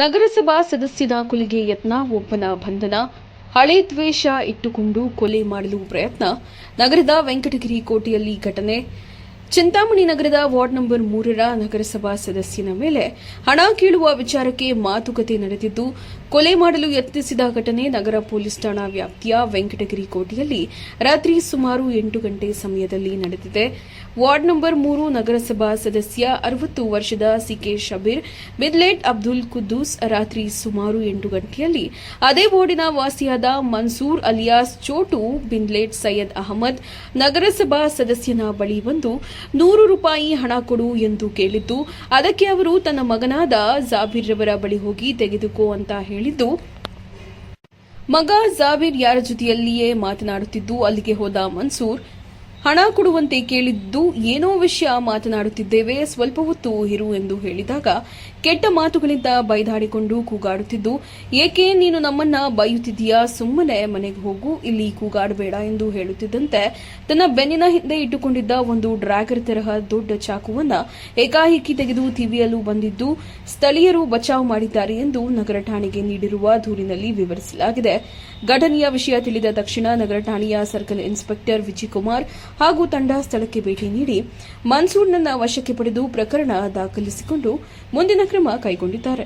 ನಗರಸಭಾ ಸದಸ್ಯನ ಕೊಲೆಗೆ ಯತ್ನ ಒಬ್ಬನ ಬಂಧನ, ಹಳೆ ದ್ವೇಷ ಇಟ್ಟುಕೊಂಡು ಕೊಲೆ ಮಾಡಲು ಪ್ರಯತ್ನ. ನಗರದ ವೆಂಕಟಗಿರಿ ಕೋಟೆಯಲ್ಲಿ ಘಟನೆ. ಚಿಂತಾಮಣಿ ನಗರದ ವಾರ್ಡ್ ನಂಬರ್ ಮೂರರ ನಗರಸಭಾ ಸದಸ್ಯನ ಮೇಲೆ ಹಣ ಕೀಳುವ ವಿಚಾರಕ್ಕೆ ಮಾತುಕತೆ ನಡೆದಿದ್ದು, ಕೊಲೆ ಮಾಡಲು ಯತ್ನಿಸಿದ ಘಟನೆ ನಗರ ಪೊಲೀಸ್ ಠಾಣಾ ವ್ಯಾಪ್ತಿಯ ವೆಂಕಟಗಿರಿ ಕೋಟೆಯಲ್ಲಿ ರಾತ್ರಿ ಸುಮಾರು ಎಂಟು ಗಂಟೆ ಸಮಯದಲ್ಲಿ ನಡೆದಿದೆ. ವಾರ್ಡ್ ನಂಬರ್ ಮೂರು ನಗರಸಭಾ ಸದಸ್ಯ ಅರವತ್ತು ವರ್ಷದ ಸಿಕೆ ಶಬೀರ್ ಬಿದ್ಲೇಟ್ ಅಬ್ದುಲ್ ಕುದ್ದೂಸ್ ರಾತ್ರಿ ಸುಮಾರು ಎಂಟು ಗಂಟೆಯಲ್ಲಿ ಅದೇ ವಾರ್ಡಿನ ವಾಸಿಯಾದ ಮನ್ಸೂರ್ ಅಲಿಯಾಸ್ ಚೋಟು ಬಿನ್ಲೇಟ್ ಸೈಯದ್ ಅಹಮದ್ ನಗರಸಭಾ ಸದಸ್ಯನ ಬಳಿ ಬಂದು ನೂರು ರೂಪಾಯಿ ಹಣ ಕೊಡು ಎಂದು ಕೇಳಿದ್ದು. ಅದಕ್ಕೆ ಅವರು ತನ್ನ ಮಗನಾದ ಜಾಬೀರ್ ರವರ ಬಳಿ ಹೋಗಿ ತೆಗೆದುಕೋ ಅಂತ ಹೇಳಿದ್ದು. ಮಗ ಜಾಬೀರ್ ಯಾರ ಜೊತೆಯಲ್ಲಿಯೇ ಮಾತನಾಡುತ್ತಿದ್ದು, ಅಲ್ಲಿಗೆ ಹೋದ ಮನ್ಸೂರ್, ಹಣ ಕೊಡುವಂತೆ ಕೇಳಿದ್ದು, ಏನೋ ವಿಷಯ ಮಾತನಾಡುತ್ತಿದ್ದೇವೆ, ಸ್ವಲ್ಪ ಹೊತ್ತು ಇರು ಎಂದು ಹೇಳಿದಾಗ ಕೆಟ್ಟ ಮಾತುಗಳಿಂದ ಬೈದಾಡಿಕೊಂಡು ಕೂಗಾಡುತ್ತಿದ್ದು, ಏಕೆ ನೀನು ನಮ್ಮನ್ನ ಬೈಯುತ್ತಿದ್ದೀಯಾ? ಸುಮ್ಮನೆ ಮನೆಗೆ ಹೋಗು. ಇಲ್ಲಿ ಕೂಗಾಡಬೇಡ ಎಂದು ಹೇಳುತ್ತಿದ್ದಂತೆ ತನ್ನ ಬೆನ್ನಿನ ಹಿಂದೆ ಇಟ್ಟುಕೊಂಡಿದ್ದ ಒಂದು ಡ್ರ್ಯಾಗರ್ ತರಹ ದೊಡ್ಡ ಚಾಕುವನ್ನ ಏಕಾಏಕಿ ತೆಗೆದು ತಿವಿಯಲು ಬಂದಿದ್ದು, ಸ್ಥಳೀಯರು ಬಚಾವ್ ಮಾಡಿದ್ದಾರೆ ಎಂದು ನಗರ ಠಾಣೆಗೆ ನೀಡಿರುವ ದೂರಿನಲ್ಲಿ ವಿವರಿಸಲಾಗಿದೆ. ಘಟನೆಯ ವಿಷಯ ತಿಳಿದ ತಕ್ಷಣ ನಗರ ಠಾಣೆಯ ಸರ್ಕಲ್ ಇನ್ಸ್ಪೆಕ್ಟರ್ ವಿಜಯಕುಮಾರ್ ಹಾಗೂ ತಂಡ ಸ್ಥಳಕ್ಕೆ ಭೇಟಿ ನೀಡಿ, ಮನ್ಸೂರ್ನನ್ನ ವಶಕ್ಕೆ ಪಡೆದು ಪ್ರಕರಣ ದಾಖಲಿಸಿಕೊಂಡು ಮುಂದಿನ ಕ್ರಮ ಕೈಗೊಂಡಿದ್ದಾರೆ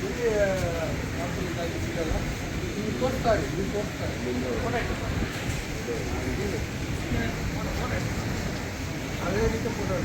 ఇది ఇది కొడతాడు ఇది కొడతాడు అదే రీతి ఫోటో